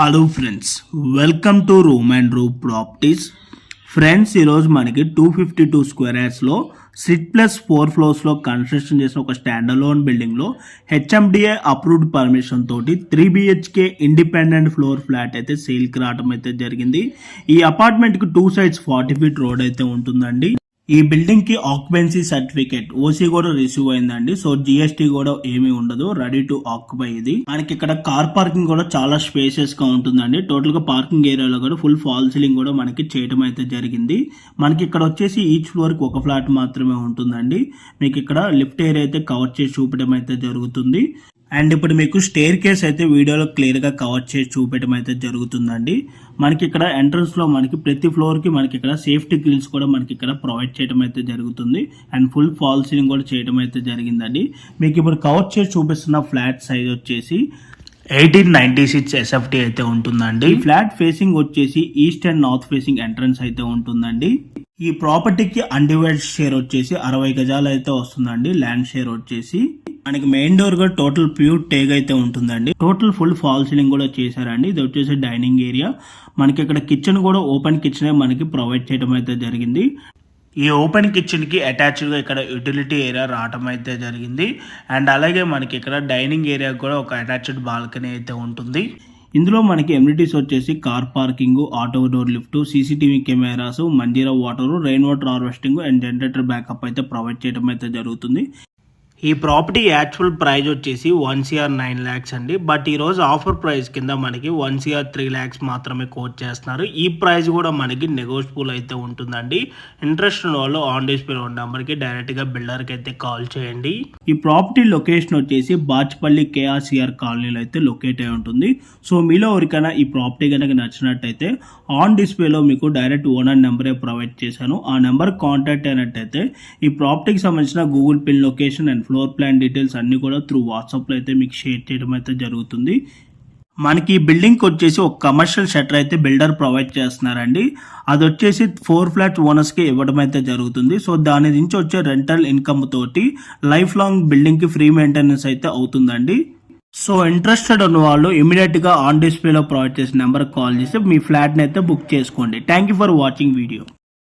Hello friends welcome to room and room properties friends ఈరోజు మనకి two fifty two square యార్డ్స్లో stilt plus four ఫ్లోర్స్లో construction చేసిన ఒక స్టాండ్ అలోన్ బిల్డింగ్లో హెచ్ఎండిఏ అప్రూవ్డ్ పర్మిషన్ తోటి three BHK independent floor flat అయితే సేల్కి రావడం అయితే జరిగింది. ఈ అపార్ట్మెంట్కి two sides forty feet road అయితే ఉంటుందండి. ఈ బిల్డింగ్కి ఆక్యుపెన్సీ సర్టిఫికేట్ ఓసీ కూడా రిసీవ్ అయిందండి. సో జిఎస్టీ కూడా ఏమీ ఉండదు. రెడీ టు ఆక్యుపై ఇది. మనకి ఇక్కడ కార్ పార్కింగ్ కూడా చాలా స్పేసియస్గా ఉంటుందండి. టోటల్గా పార్కింగ్ ఏరియాలో కూడా ఫుల్ ఫాల్ సీలింగ్ కూడా మనకి చేయడం అయితే జరిగింది. మనకి ఇక్కడ వచ్చేసి ఈచ్ ఫ్లోర్కి ఒక ఫ్లాట్ మాత్రమే ఉంటుందండి. మీకు ఇక్కడ లిఫ్ట్ ఏరియా అయితే కవర్ చేసి చూపడం అయితే జరుగుతుంది. అండ్ ఇప్పుడు మీకు స్టేర్ కేస్ అయితే వీడియోలో క్లియర్గా కవర్ చేసి చూపెట్టడం అయితే జరుగుతుందండి. మనకి ఇక్కడ ఎంట్రన్స్లో మనకి ప్రతి ఫ్లోర్కి మనకి ఇక్కడ సేఫ్టీ గ్రిల్స్ కూడా మనకి ఇక్కడ ప్రొవైడ్ చేయడం అయితే జరుగుతుంది. అండ్ ఫుల్ ఫాల్ సీలింగ్ కూడా చేయడం అయితే జరిగిందండి. మీకు ఇప్పుడు కవర్ చేసి చూపిస్తున్న ఫ్లాట్ సైజ్ వచ్చేసి ఎయిటీన్ నైన్టీ సిక్స్ ఎస్ఎఫ్టీ అయితే ఉంటుందండి. ఫ్లాట్ ఫేసింగ్ వచ్చేసి east and north facing entrance అయితే ఉంటుందండి. ఈ ప్రాపర్టీకి అన్డివైడ్ షేర్ వచ్చేసి అరవై గజాలు అయితే వస్తుందండి. ల్యాండ్ షేర్ వచ్చేసి మనకి మెయిన్ డోర్ కూడా టోటల్ ప్యూర్ టేగ్ అయితే ఉంటుందండి. టోటల్ ఫుల్ ఫాల్ సీలింగ్ కూడా చేశారండి. ఇది వచ్చేసి డైనింగ్ ఏరియా మనకి ఇక్కడ కిచెన్ కూడా ఓపెన్ కిచెన్ మనకి ప్రొవైడ్ చేయడం అయితే జరిగింది. ఈ ఓపెన్ కిచెన్కి అటాచ్డ్గా ఇక్కడ యూటిలిటీ ఏరియా రావటం అయితే జరిగింది. అండ్ అలాగే మనకి ఇక్కడ డైనింగ్ ఏరియా కూడా ఒక అటాచ్డ్ బాల్కనీ అయితే ఉంటుంది. ఇందులో మనకి ఎమ్యూనిటీస్ వచ్చేసి car parking auto door lift CCTV cameras Manjeera water rain water harvesting and generator backup అయితే ప్రొవైడ్ చేయడం అయితే జరుగుతుంది. ఈ ప్రాపర్టీ యాక్చువల్ ప్రైస్ వచ్చేసి వన్ సిఆర్ నైన్ ల్యాక్స్ అండి. బట్ ఈ రోజు ఆఫర్ ప్రైస్ కింద మనకి వన్ సిఆర్ త్రీ ల్యాక్స్ మాత్రమే కోట్ చేస్తున్నారు. ఈ ప్రైస్ కూడా మనకి నెగోషియబుల్ అయితే ఉంటుందండి. ఇంట్రెస్ట్ ఉన్న వాళ్ళు ఆన్ డిస్ప్లే ఉన్న నెంబర్కి డైరెక్ట్గా బిల్డర్కి అయితే కాల్ చేయండి. ఈ ప్రాపర్టీ లొకేషన్ వచ్చేసి బాచ్పల్లి కేఆర్సిఆర్ కాలనీలో అయితే లొకేట్ అయి ఉంటుంది. సో మీలో ఎవరికైనా ఈ ప్రాపర్టీ కనుక నచ్చినట్టయితే ఆన్ డిస్ప్లేలో మీకు డైరెక్ట్ ఓనర్ నెంబరే ప్రొవైడ్ చేశాను. ఆ నెంబర్ కాంటాక్ట్ అయినట్టయితే ఈ ప్రాపర్టీకి సంబంధించిన Google pin location and floor plan details అన్నీ కూడా త్రూ వాట్సాప్లో అయితే మీకు షేర్ చేయడం అయితే జరుగుతుంది. మనకి ఈ బిల్డింగ్కి వచ్చేసి ఒక కమర్షియల్ షట్టర్ అయితే బిల్డర్ ప్రొవైడ్ చేస్తున్నారండి. అది వచ్చేసి ఫోర్ ఫ్లాట్ ఓనర్స్కి ఇవ్వడం అయితే జరుగుతుంది. సో దాని నుంచి వచ్చే రెంటల్ ఇన్కమ్ తోటి లైఫ్ లాంగ్ బిల్డింగ్కి ఫ్రీ మెయింటెనెన్స్ అయితే అవుతుందండి. సో ఇంట్రెస్టెడ్ ఉన్న వాళ్ళు ఇమీడియట్గా ఆన్ డిస్ప్లేలో ప్రొవైడ్ చేసిన నెంబర్కి కాల్ చేసి మీ ఫ్లాట్ని అయితే బుక్ చేసుకోండి. Thank you for watching video